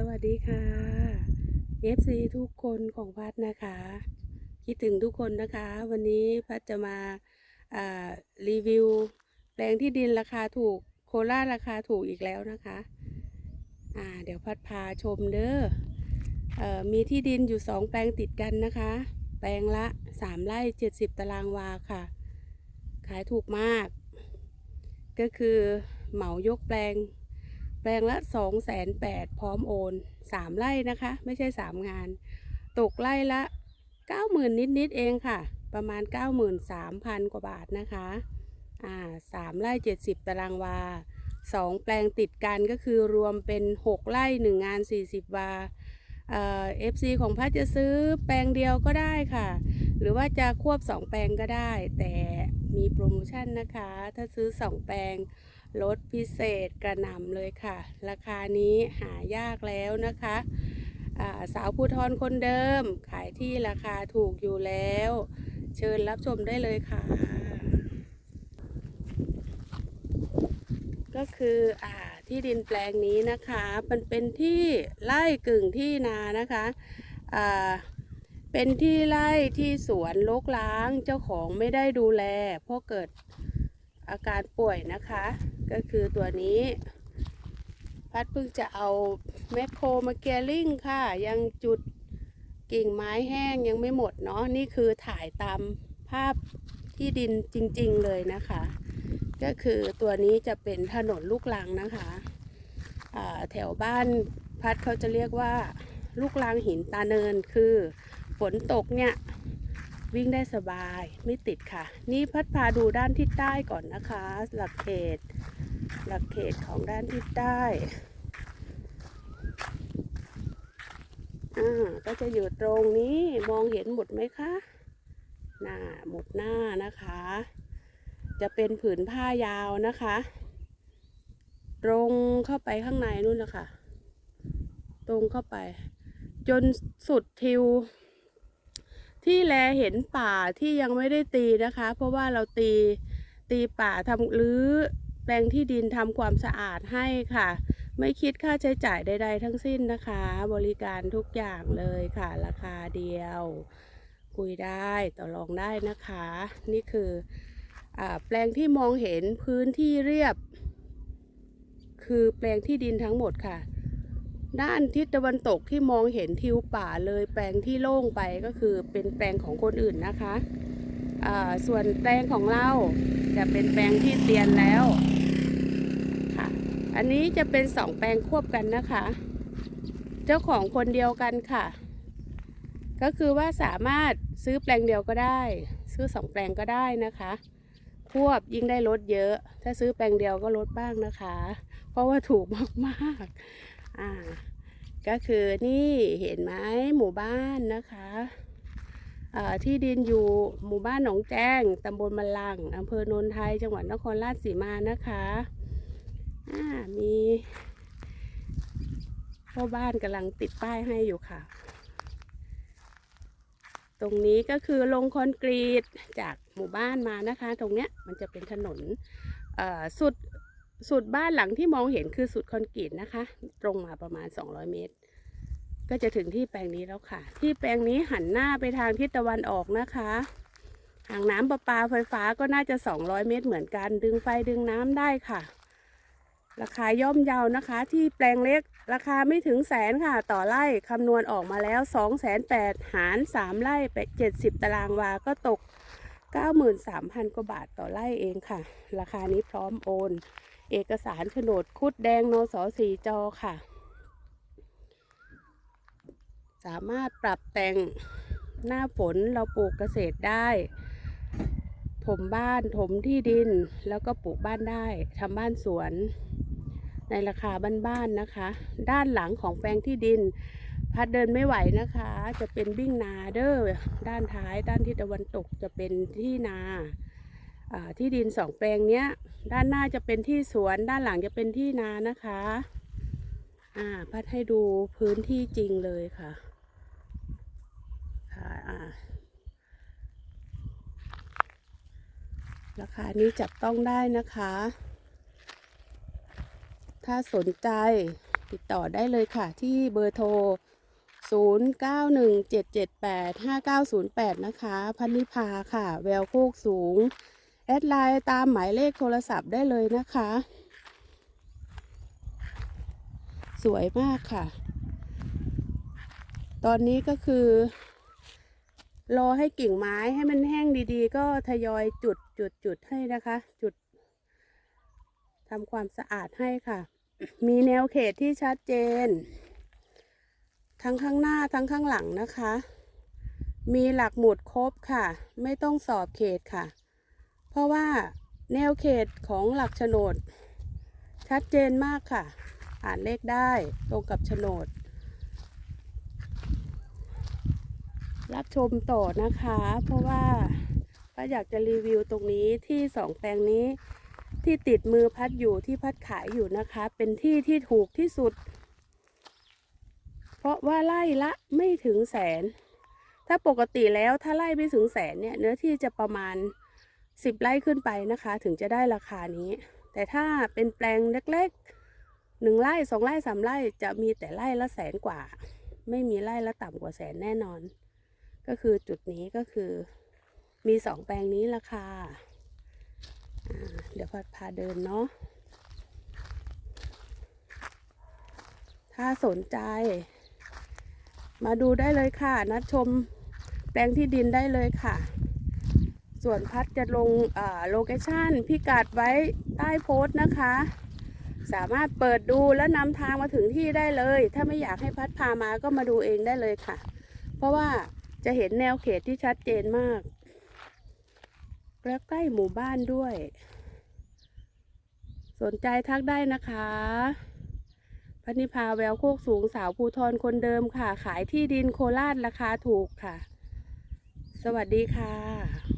สวัสดีค่ะ FC ทุกคนของพัดนะคะ คิดถึงทุกคนนะคะ วันนี้พัดจะมาารีวิวแปลงที่ดินราคาถูกโคราชราคาถูกอีกแล้วนะคะอ่าเดี๋ยวพัดพาชมเด้อออมีที่ดินอยู่สองแปลงติดกันนะคะ แปลงละสามไร่เจ็ดสิบตารางวาค่ะ ขายถูกมาก ก็คือเหมายกแปลง ลงละสองแสนแปดพร้อมโอนสามไร่นะคะ ไม่ใช่สามงาน ตกไร่ละเก้าหมื่นนิดๆเองค่ะ ประมาณเก้าหมื่นสามพันกว่าบาทนะคะ อ่าสามไร่เจ็ดสิบตารางวาสองแปลงติดกันก็คือรวมเป็นหกไร่หนึ่งงานสี่สิบวาเอ่อฟซีของพัดจะซื้อแปลงเดียวก็ได้ค่ะ หรือว่าจะควบสองแปลงก็ได้ แต่มีโปรโมชั่นนะคะ ถ้าซื้อสองแปลง ลดพิเศษกระหน่ำเลยค่ะ ราคานี้หายากแล้วนะคะาสาวภูทรคนเดิม ขายที่ราคาถูกอยู่แล้ว เชิญรับชมได้เลยค่ะ ก็คืออที่ดินแปลงนี้นะคะ มันเป็นที่ไร่กึ่งที่นานะคะเป็นที่ไร่ที่สวนลกล้างเจ้าของไม่ได้ดูแลเพราะเกิด อาการป่วยนะคะ ก็คือตัวนี้ พัดเพิ่งจะเอาแมคโครมาเกลิงค่ะ ยังจุดกิ่งไม้แห้งยังไม่หมดเนาะนี่คือถ่ายตามภาพที่ดินจริงๆเลยนะคะ ก็คือตัวนี้จะเป็นถนนลูกลังนะคะแถวบ้านพัดเขาจะเรียกว่า ลูกลังหินตาเนินคือ ฝนตกเนี่ย วิ่งได้สบายไม่ติดค่ะ นี่พัดพาดูด้านทิศใต้ก่อนนะคะ หลักเขต หลักเขตของด้านทิศใต้อ่าก็จะอยู่ตรงนี้มองเห็นหมดไหมคะหน้าหมดหน้านะคะ จะเป็นผืนผ้ายาวนะคะ ตรงเข้าไปข้างในนู่นนะคะตรงเข้าไป จนสุดทิว ที่แลเห็นป่าที่ยังไม่ได้ตีนะคะ เพราะว่าเราตีตีป่าทำหรือแปลงที่ดินทำความสะอาดให้ค่ะ ไม่คิดค่าใช้จ่ายใด ๆ ทั้งสิ้นนะคะ บริการทุกอย่างเลยค่ะ ราคาเดียว คุยได้ต่อรองได้นะคะ นี่คืออแปลงที่มองเห็นพื้นที่เรียบ คือแปลงที่ดินทั้งหมดค่ะ ด้านทิศตะวันตกที่มองเห็นทิวป่าเลยแปลงที่โล่งไปก็คือเป็นแปลงของคนอื่นนะคะส่วนแปลงของเราจะเป็นแปลงที่เตียนแล้วค่ะ อันนี้จะเป็นสองแปลงควบกันนะคะ เจ้าของคนเดียวกันค่ะ ก็คือว่าสามารถซื้อแปลงเดียวก็ได้ ซื้อสองแปลงก็ได้นะคะ ควบยิ่งได้ลดเยอะ ถ้าซื้อแปลงเดียวก็ลดบ้างนะคะ เพราะว่าถูกมากๆ อ่า ก็คือนี่เห็นไหมหมู่บ้านนะคะที่ดินอยู่หมู่บ้านหนองแจ้ง ตำบลมะลัง อำเภอโนนไทย จังหวัดนครราชสีมานะคะมีพ่อบ้านกำลังติดป้ายให้อยู่ค่ะ ตรงนี้ก็คือลงคอนกรีตจากหมู่บ้านมานะคะ ตรงเนี้ยมันจะเป็นถนนสุด สุดบ้านหลังที่มองเห็นคือสุดคอนกรีตนะคะ ตรงมาประมาณ 200 เมตร ก็จะถึงที่แปลงนี้แล้วค่ะ ที่แปลงนี้หันหน้าไปทางทิศตะวันออกนะคะหางน้ำประปาไฟฟ้าก็น่าจะ 200 เมตรเหมือนกัน ดึงไฟดึงน้ำได้ค่ะ ราคาย่อมเยานะคะ ที่แปลงเล็กราคาไม่ถึงแสนค่ะ ต่อไร่คำนวณออกมาแล้ว2 8 0 0 0หาร 3 ไร่70 ตารางวาก็ตก 93,000 กว่าบาทต่อไร่เองค่ะ ราคานี้พร้อมโอน เอกสารโฉนดคุดแดงนสสีจอค่ะ สามารถปรับแต่งหน้าฝนเราปลูกเกษตรได้ถมบ้านถมที่ดินแล้วก็ปลูกบ้านได้ทำบ้านสวน ในราคาบ้านๆนะคะ ด้านหลังของแปลงที่ดิน พัดเดินไม่ไหวนะคะ จะเป็นบิ้งนาเด้อด้านท้าย ด้านทิศตะวันตกจะเป็นที่นา ที่ดินสองแปลงเนี้ย ด้านหน้าจะเป็นที่สวน ด้านหลังจะเป็นที่นานะคะ อ่า พัดให้ดูพื้นที่จริงเลยค่ะ ค่ะ อ่า ราคานี้จับต้องได้นะคะ ถ้าสนใจติดต่อได้เลยค่ะ ที่เบอร์โทร 0917785908 นะคะ พันนิพาค่ะ แววโคกสูง แอดไลน์ตามหมายเลขโทรศัพท์ได้เลยนะคะ สวยมากค่ะ ตอนนี้ก็คือ รอให้กิ่งไม้ให้มันแห้งดีๆ ก็ทยอยจุดจุดจุดให้นะคะ จุดทำความสะอาดให้ค่ะ มีแนวเขตที่ชัดเจน ทั้งข้างหน้าทั้งข้างหลังนะคะ มีหลักหมุดครบค่ะ ไม่ต้องสอบเขตค่ะ ราะว่าแนวเขตของหลักโฉนด ชัดเจนมากค่ะ อ่านเลขได้ตรงกับโฉนด รับชมต่อนะคะ เพราะว่าป้าอยากจะรีวิวตรงนี้ที่สองแปลงนี้ที่ติดมือพัดอยู่ที่พัดขายอยู่นะคะ เป็นที่ที่ถูกที่สุด เพราะว่าไล่ละไม่ถึงแสน ถ้าปกติแล้วถ้าไล่ไม่ถึงแสนเนี่ยเนื้อที่จะประมาณ สิบไร่ขึ้นไปนะคะ ถึงจะได้ราคานี้ แต่ถ้าเป็นแปลงเล็กๆหนึ่งไร่สองไร่สามไร่จะมีแต่ไร่ละแสนกว่า ไม่มีไร่ละต่ำกว่าแสนแน่นอน ก็คือจุดนี้ก็คือมีสองแปลงนี้ราคาเดี๋ยวพพาเดินเนาะถ้าสนใจ มาดูได้เลยค่ะ นัดชมแปลงที่ดินได้เลยค่ะ ส่วนพัดจะลงโลเคชั่นพิกัดไว้ใต้โพสต์นะคะ สามารถเปิดดูและนำทางมาถึงที่ได้เลย ถ้าไม่อยากให้พัดพามาก็มาดูเองได้เลยค่ะ เพราะว่าจะเห็นแนวเขตที่ชัดเจนมาก และใกล้หมู่บ้านด้วย สนใจทักได้นะคะพันิพาแววโคกสูงสาวภูทรคนเดิมค่ะ ขายที่ดินโคราชราคาถูกค่ะ สวัสดีค่ะ